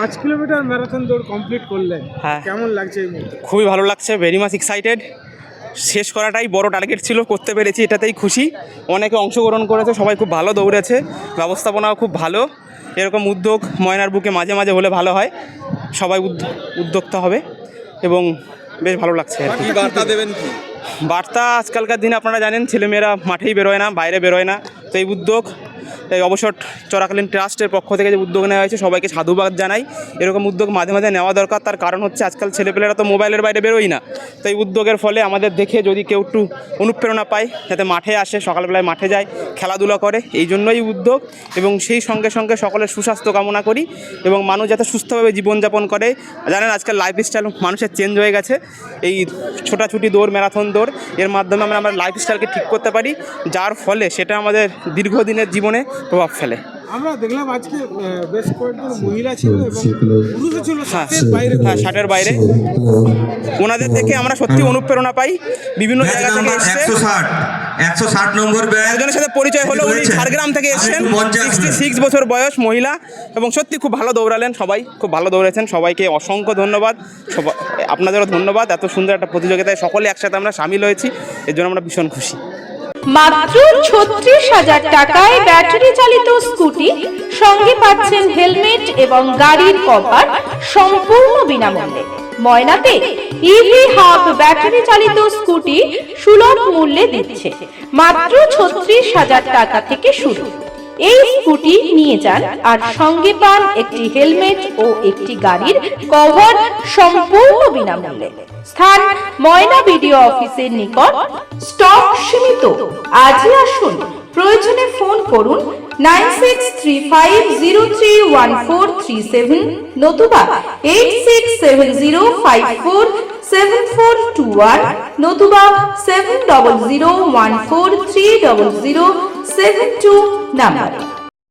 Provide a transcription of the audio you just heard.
পাঁচ kilometre marathon দৌড় complete করলেন হ্যাঁ। কেমন লাগছে এই মুহূর্তে? খুবই ভালো লাগছে ভেরি মাচ এক্সাইটেড শেষ করাটাই বড় টার্গেট ছিল করতে পেরেছি এটাতেই খুশি। অনেকে অংশগ্রহণ করেছে সবাই খুব ভালো দৌড়েছে ব্যবস্থাপনাও খুব ভালো। এরকম উদ্যোগ ময়নার বুকে মাঝে মাঝে হলে ভালো হয় সবাই উদ্য- উদ্যোক্তা হবে এবং বেশ ভালো লাগছে বার্তা দেবেন কি? বার্তা আজকালকার দিনে আপনারা জানেন ছেলেমেয়েরা মাঠেই বেরোয় না বাইরে বেরোয় না তো এই উদ্যোগ এই অবসর চলাকালীন ট্রাস্টের পক্ষ থেকে যে উদ্যোগ নেওয়া হয়েছে, সবাইকে সাধুবাদ জানাই। এরকম উদ্যোগ মাঝে মাঝে নেওয়া দরকার। তার কারণ হচ্ছে, আজকাল ছেলেপেলেরা তো মোবাইলের বাইরে বেরোয় না। তাই উদ্যোগের ফলে আমাদের দেখে যদি কেউ একটু অনুপ্রেরণা পায়, যাতে মাঠে আসে, সকালবেলায় মাঠে যায়, খেলাধুলা করে, এই জন্যই উদ্যোগ। এবং সেই সঙ্গে সঙ্গে সকলের সুস্বাস্থ্য কামনা করি এবং মানুষ যাতে সুস্থভাবে জীবনযাপন করে। জানেন, আজকাল লাইফস্টাইল মানুষের চেঞ্জ হয়ে গেছে। এই ছোটাছুটি দৌড় ম্যারাথন দৌড়, এর মাধ্যমে আমরা, আমার লাইফস্টাইলকে ঠিক করতে পারি। যার ফলে সেটা আমাদের দীর্ঘদিনের জীবনে প্রভাব ফেলে। আমরা দেখলাম আজকে বেশ কয়েকজন মহিলা ছিল এবং পুরুষও ছিল হ্যাঁ বাইরে। হ্যাঁ ষাটের বাইরে। ওনাদের থেকে আমরা সত্যি অনুপ্রেরণা পাই। বিভিন্ন জায়গা থেকে নাম্বার একশো ষাট। একশো ষাট নম্বর একজনের সাথে পরিচয় হলো উনি ঝাড়গ্রাম থেকে এসেছেন। সিক্সটি সিক্স বছর বয়স মহিলা। এবং সত্যি খুব ভালো দৌড়ালেন সবাই খুব ভালো দৌড়েছেন। সবাইকে অসংখ্য ধন্যবাদ। সবাই আপনাদেরও ধন্যবাদ। এত সুন্দর একটা প্রতিযোগিতায় সকলে একসাথে আমরা সামিল হয়েছি। এর জন্য আমরা ভীষণ খুশি। মাত্র ছত্রিশ হাজার টাকায় ব্যাটারি চালিত স্কুটি, সঙ্গে পাচ্ছেন হেলমেট এবং গাড়ির কভার সম্পূর্ণ বিনামূল্যে। ময়নাতে ইভি হাব ব্যাটারি চালিত স্কুটি সুলভ মূল্যে দিচ্ছে। মাত্র ছত্রিশ হাজার টাকা থেকে শুরু। এই স্কুটি নিয়ে যান আর সঙ্গে পান একটি হেলমেট ও একটি গাড়ির কভার সম্পূর্ণ বিনামূল্যে। স্থান ময়না বিডিও অফিসের নিকট। স্টক সীমিত। আজই আসুন। প্রয়োজনে ফোন করুন nine six three five zero three one four three seven নতুবা eight six seven zero five four seven four two one নতুবা seven double zero one four three double zero seven two number